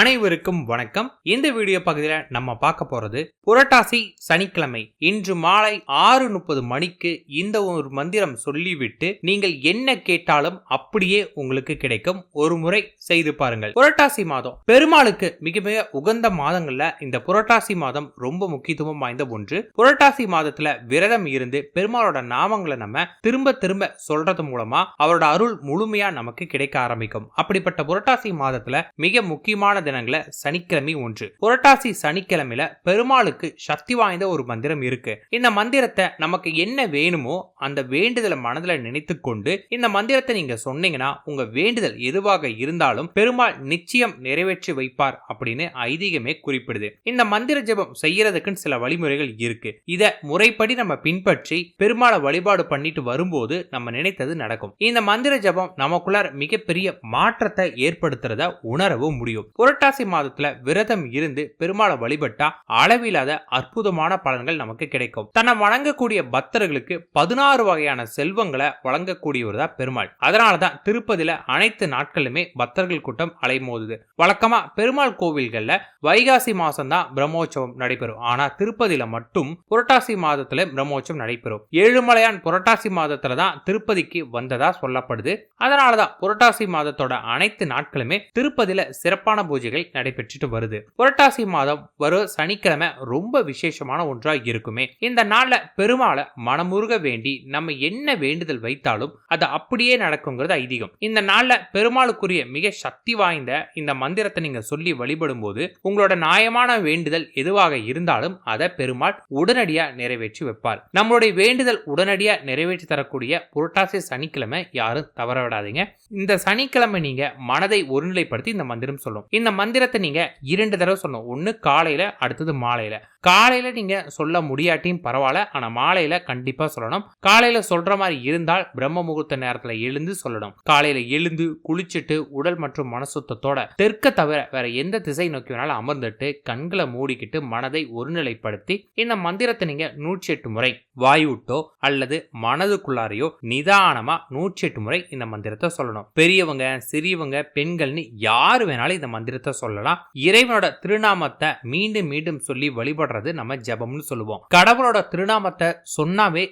அனைவருக்கும் வணக்கம். இந்த வீடியோ பகுதியில் நம்ம பார்க்க போறது புரட்டாசி சனிக்கிழமை. இன்று மாலை ஆறு முப்பது மணிக்கு இந்த ஒரு மந்திரம் சொல்லிவிட்டு நீங்கள் என்ன கேட்டாலும் அப்படியே உங்களுக்கு கிடைக்கும். ஒரு முறை செய்து பாருங்கள். புரட்டாசி மாதம். பெருமாளுக்கு மிக மிக உகந்த மாதங்கள்ல இந்த புரட்டாசி மாதம் ரொம்ப முக்கியத்துவம் வாய்ந்த ஒன்று. புரட்டாசி மாதத்துல விரதம் இருந்து பெருமாளோட நாமங்களை நம்ம திரும்ப திரும்ப சொல்றது மூலமா அவரோட அருள் முழுமையா நமக்கு கிடைக்க ஆரம்பிக்கும். அப்படிப்பட்ட புரட்டாசி மாதத்துல மிக முக்கியமான தினங்கள சனிக்கிழமை ஒன்று. புரட்டாசி சனிக்கிழமையில பெருமாளுக்கு சக்தி வாய்ந்த ஒரு மந்திரம் இருக்கு. இந்த மந்திரத்தை நமக்கு என்ன வேணுமோ அந்த வேண்டுதலை மனதில் நினைத்து கொண்டு இந்த மந்திரத்தை நீங்க சொன்னீங்கன்னா உங்க வேண்டுதல் எதுவாக இருந்தாலும் பெருமாள் நிச்சயம் நிறைவேற்றி வைப்பார் அப்படின்னு ஐதீகமே குறிப்பிடுது. இந்த மந்திர ஜெபம் செய்யறதுக்குன்னு சில வழிமுறைகள் இருக்கு. இத முறைப்படி நம்ம பின்பற்றி பெருமாளை வழிபாடு பண்ணிட்டு வரும்போது நம்ம நினைத்தது நடக்கும். இந்த மந்திர ஜெபம் நமக்குள்ளார மிகப்பெரிய மாற்றத்தை ஏற்படுத்துறத உணரவும் முடியும். புரட்டாசி மாதத்துல விரதம் இருந்து பெருமாளை வழிபட்டா அளவில்லாத அற்புதமான பலன்கள் நமக்கு கிடைக்கும். தன்னை வணங்கக்கூடிய பக்தர்களுக்கு பதினாறு வகையான செல்வங்களை வழங்கக்கூடியவர் தான் பெருமாள். அதனாலதான் திருப்பதியில அனைத்து நாட்களுமே பக்தர்கள் கூட்டம் அலைமோதுது. வழக்கமா பெருமாள் கோவில்கள்ல வைகாசி மாசம் தான் பிரம்மோற்சவம் நடைபெறும். ஆனா திருப்பதியில மட்டும் புரட்டாசி மாதத்துல பிரம்மோற்சவம் நடைபெறும். ஏழுமலையான் புரட்டாசி மாதத்துல தான் திருப்பதிக்கு வந்ததா சொல்லப்படுது. அதனாலதான் புரட்டாசி மாதத்தோட அனைத்து நாட்களுமே திருப்பதியில சிறப்பான பூஜைகள் நடைபெற்றுட்டு வருது. புரட்டாசி மாதம் வரும் சனிக்கிழமை ரொம்ப விசேஷமான ஒன்றா இருக்குமே. இந்த நாள்ல பெருமாளை மனமுருக வேண்டி நம்ம என்ன வேண்டுதல் வைத்தாலும் அது அப்படியே நடக்குங்கிறது ஐதீகம். இந்த நாள்ல பெருமாளுக்குரிய மிக சக்தி வாய்ந்த இந்த மந்திரத்தை நீங்க சொல்லி வழிபடும் போது உங்களோட நியாயமான வேண்டுதல் எதுவாக இருந்தாலும் அதை பெருமாள் உடனடியா நிறைவேற்றி வைப்பார். நம்மளுடைய வேண்டுதல் உடனடியா நிறைவேற்றி தரக்கூடிய புரட்டாசி சனிக்கிழமை யாரும் தவற விடாதீங்க இந்த சனிக்கிழமை நீங்க மனதை ஒருநிலைப்படுத்தி இந்த மந்திரம் சொல்லும். இந்த மந்திரத்தை நீங்க இரண்டு தடவை சொல்லணும். ஒன்று காலையில அடுத்தது மாலையில. காலையில நீங்க சொல்ல முடியாட்டியும் பரவாயில்ல. ஆனா மாலையில கண்டிப்பா சொல்லணும். காலையில சொல்ற மாதிரி இருந்தால் பிரம்ம முகூர்த்த நேரத்துல எழுந்து சொல்லணும். காலையில எழுந்து குளிச்சுட்டு உடல் மற்றும் மனசுத்தத்தோட தெற்க தவிர வேற எந்த திசை நோக்கி வேணாலும் அமர்ந்துட்டு கண்களை மூடிக்கிட்டு மனதை ஒருநிலைப்படுத்தி இந்த மந்திரத்தை நீங்க நூற்றி எட்டு முறை வாயுட்டோ அல்லது மனதுக்குள்ளாரையோ நிதானமா நூற்றி எட்டு முறை இந்த மந்திரத்தை சொல்லணும். பெரியவங்க சிறியவங்க பெண்கள்னு யாரு வேணாலும் இந்த மந்திரத்தை சொல்லலாம். இறைவனோட திருநாமத்தை மீண்டும் மீண்டும் சொல்லி வழிபடுறது நம்ம ஜபம்னு சொல்லுவோம். கடவுளோட திருநாமத்தை சொன்னாவே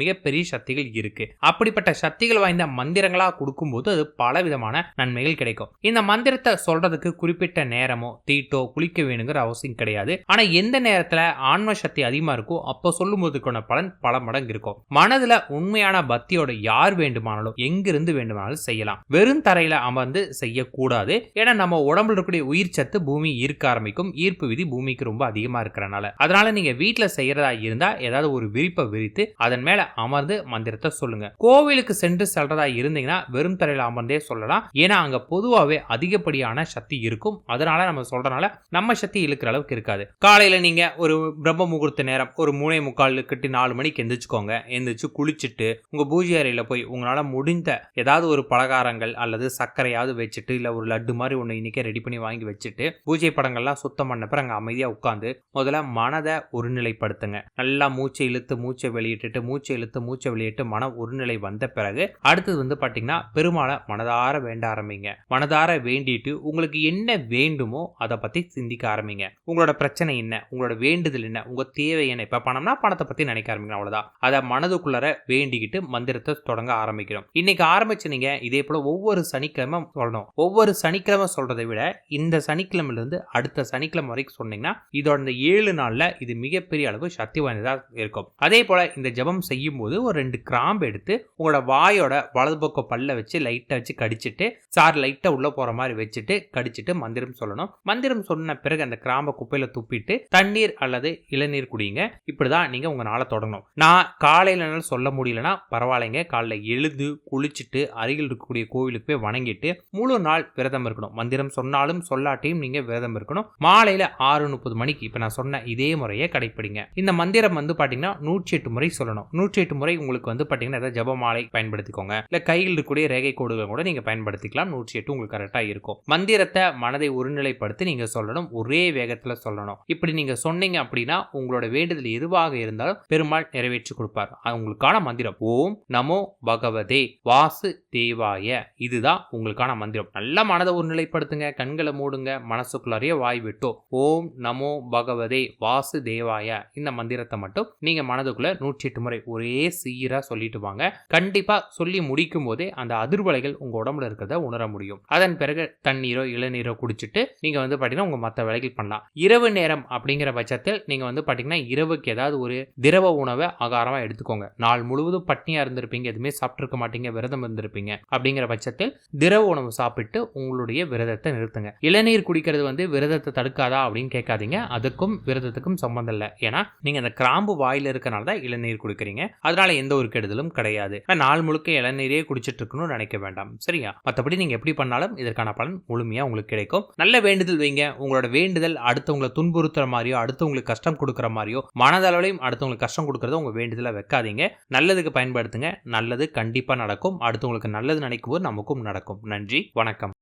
மிகப்பெரிய சக்திகள் இருக்கு. அப்படிப்பட்ட சக்திகள் வாய்ந்த மந்திரங்களா கொடுக்கும்போது அது பல விதமான நன்மைகள் கிடைக்கும். இந்த மந்திரத்தை சொல்றதுக்கு குறிப்பிட்ட நேரமோ தீட்டோ குளிக்க வேணுங்கிற அவசியம் கிடையாது. ஆனா எந்த நேரத்துல ஆன்ம சக்தி அதிகமா இருக்கோ அப்போ சொல்லும் போதுக்கான பலன் பல மடங்கு இருக்கும். மனதுல உண்மையான பக்தியோட யார் வேண்டுமானாலும் எங்கிருந்து வேண்டுமானாலும் செய்யலாம். வெறும் தரையில அமர்ந்து செய்யக்கூடாது. ஏன்னா நம்ம உடம்புல இருக்கக்கூடிய உயிர் சத்து பூமி ஈர்க்க ஆரம்பிக்கும். ஈர்ப்பு விதி பூமிக்கு ரொம்ப அதிகமா இருக்கிறனால. அதனால நீங்க வீட்டுல செய்யறதா இருந்தா ஏதாவது ஒரு விரிப்பை விரித்து அதன் மேல அமர்ந்து மந்திரத்தை சொல்லுங்க. கோவிலுக்கு சென்று செல்றதா இருந்தீங்கன்னா வெறும் தரையில அமர்ந்தே சொல்லலாம். ஏன்னா அங்க பொதுவாகவே அதிகப்படியான சக்தி இருக்கும். அதனால நம்ம சொல்றனால நம்ம சக்தி இழுக்கிற அளவுக்கு இருக்காது. காலையில நீங்க ஒரு பிரம்ம முகூர்த்த நேரம் ஒரு மூணே முக்கால் கட்டினால் நாலு மணிக்கு எந்திரிச்சுக்கோங்க. எந்திரிச்சு குளிச்சுட்டு உங்கள் பூஜை அறையில் போய் உங்களால் முடிந்த ஏதாவது ஒரு பலகாரங்கள் அல்லது சர்க்கரையாவது வச்சுட்டு இல்லை ஒரு லட்டு மாதிரி ஒன்று இன்றைக்கே ரெடி பண்ணி வாங்கி வச்சுட்டு பூஜை படங்கள்லாம் சுத்தம் பண்ண பிறகு அங்கே அமைதியாக உட்காந்து முதல்ல மனதை ஒருநிலைப்படுத்துங்க. நல்லா மூச்சை இழுத்து மூச்சை வெளியிட்டுட்டு மூச்சை இழுத்து மூச்சை வெளியிட்டு மன ஒருநிலை வந்த பிறகு அடுத்தது வந்து பார்த்தீங்கன்னா பெருமாளை மனதார வேண்ட ஆரம்பிங்க. மனதார வேண்டிட்டு உங்களுக்கு என்ன வேண்டுமோ அதை பற்றி சிந்திக்க ஆரம்பிங்க. உங்களோட பிரச்சனை என்ன? உங்களோட வேண்டுதல் என்ன? உங்கள் தேவை என்ன? இப்போ பணம்னா பணத்தை பற்றி நினைக்க ஆரம்பிக்கணும் அவ்வளோதான் அதை மனதுக்குள்ளார வேண்டிக்கிட்டு மந்திரத்தை தொடங்க ஆரம்பிக்கணும் இன்னைக்கு ஆரம்பிச்சுனீங்க இதே போல ஒவ்வொரு சனிக்கிழமை சொல்லணும். ஒவ்வொரு சனிக்கிழமை சொல்றதை விட இந்த சனிக்கிழமையிலிருந்து அடுத்த சனிக்கிழமை வரைக்கும் சொன்னீங்கன்னா இதோட இந்த ஏழு நாள்ல இது மிகப்பெரிய அளவு சக்தி வாய்ந்ததாக இருக்கும். அதே போல இந்த ஜபம் செய்யும் போது ஒரு ரெண்டு கிராம்பு எடுத்து உங்களோட வாயோட வலது பக்கம் பல்ல வச்சு லைட்டை வச்சு கடிச்சிட்டு சார் லைட்டா உள்ள போற மாதிரி வச்சுட்டு கடிச்சிட்டு மந்திரம் சொல்லணும். மந்திரம் சொன்ன பிறகு அந்த கிராம்பை குப்பையில துப்பிட்டு தண்ணீர் அல்லது இளநீர் குடிங்க. இப்படிதான் நீங்க உங்க நாளை தொடங்கணும் நான் காலையில் சொல்ல முடியலன்னா பரவாயில்லைங்க. காலைல எழுந்து குளிச்சுட்டு அருகில் இருக்கக்கூடிய கோவிலுக்கு போய் வணங்கிட்டு முழு நாள் விரதம் இருக்கணும். மந்திரம் சொன்னாலும் சொல்லாட்டியும் நீங்க விரதம் இருக்கணும். மாலையில ஆறு முப்பது மணிக்கு இப்ப நான் சொன்ன இதே முறையை கடைப்பிடிங்க. இந்த மந்திரம் வந்து பாத்தீங்கன்னா நூற்றி எட்டு முறை சொல்லணும். நூற்றி எட்டு முறை உங்களுக்கு வந்து பாத்தீங்கன்னா ஏதாவது ஜபமாலை பயன்படுத்திக்கோங்க. இல்ல கையில் இருக்கக்கூடிய ரேகை கோடுகள் கூட நீங்க பயன்படுத்திக்கலாம். நூற்றி எட்டு உங்களுக்கு கரெக்டா இருக்கும். மந்திரத்தை மனதை ஒருநிலைப்படுத்தி நீங்க சொல்லணும். ஒரே வேகத்துல சொல்லணும். இப்படி நீங்க சொன்னீங்க அப்படின்னா உங்களோட வேண்டுதல் எதுவாக இருந்தாலும் பெரும் பெருமாள் நிறைவேற்றி கொடுப்பார். உங்களுக்கான மந்திரம் ஓம் நமோ பகவதே வாசு தேவாய. இதுதான் உங்களுக்கான மந்திரம். நல்ல மனதை ஒருநிலைப்படுத்துங்க கண்களை மூடுங்க மனசுக்குள்ளாரையே வாய் விட்டோ. ஓம் நமோ பகவதே வாசு தேவாய. இந்த மந்திரத்தை மட்டும் நீங்க மனதுக்குள்ள நூற்றி எட்டு முறை ஒரே சீரா சொல்லிட்டு வாங்க. கண்டிப்பா சொல்லி முடிக்கும் போதே அந்த அதிர்வலைகள் உங்க உடம்புல இருக்கிறத உணர முடியும். அதன் பிறகு தண்ணீரோ இளநீரோ குடிச்சிட்டு நீங்க வந்து பாத்தீங்கன்னா உங்க மற்ற வேலைகள் பண்ணலாம். இரவு நேரம் அப்படிங்கிற பட்சத்தில் நீங்க வந்து பாத்தீங்கன்னா இரவுக்கு ஏதாவது ஒரு திரவ உணவை ஆகாரமா எடுத்துக்கோங்க. நாள் முழுவதும் பட்னியா இருந்திருப்பீங்க. எதுவுமே சாப்பிட்டிருக்க மாட்டீங்க. விரதம் இருந்திருப்பீங்க. அப்படிங்கிற பட்சத்தில் திரவ உணவு சாப்பிட்டு உங்களுடைய விரதத்தை நிறுத்துங்க. இளநீர் குடிக்கிறது வந்து விரதத்தை தடுக்காதா அப்படின்னு கேட்காதீங்க. அதுக்கும் விரதத்துக்கும் சம்பந்தம் இல்லை. ஏன்னா நீங்க அந்த கிராம்பு வாயில இருக்கனால தான் இளநீர் குடிக்கிறீங்க. அதனால எந்த ஒரு கெடுதலும் கிடையாது. நாள் முழுக்க இளநீரே குடிச்சிட்டு இருக்கணும்னு நினைக்க வேண்டாம். சரியா? மற்றபடி நீங்க எப்படி பண்ணாலும் இதற்கான பலன் முழுமையா உங்களுக்கு கிடைக்கும். நல்ல வேண்டுதல் வைங்க. உங்களோட வேண்டுதல் அடுத்தவங்களை துன்புறுத்துற மாதிரியோ அடுத்தவங்களுக்கு கஷ்டம் கொடுக்குற மாதிரியோ மனதளவிலையும் அடுத்தவங்களுக்கு கஷ்டம் கொடுக்குறத உங்க வேண்டுதலாக வைக்காதீங்க. நல்லதுக்கு பயன்படுத்துங்க. நல்லது கண்டிப்பா நடக்கும். அடுத்தவங்களுக்கு நல்லது நினைக்கும் போது நமக்கும் நடக்கும். நன்றி. வணக்கம்.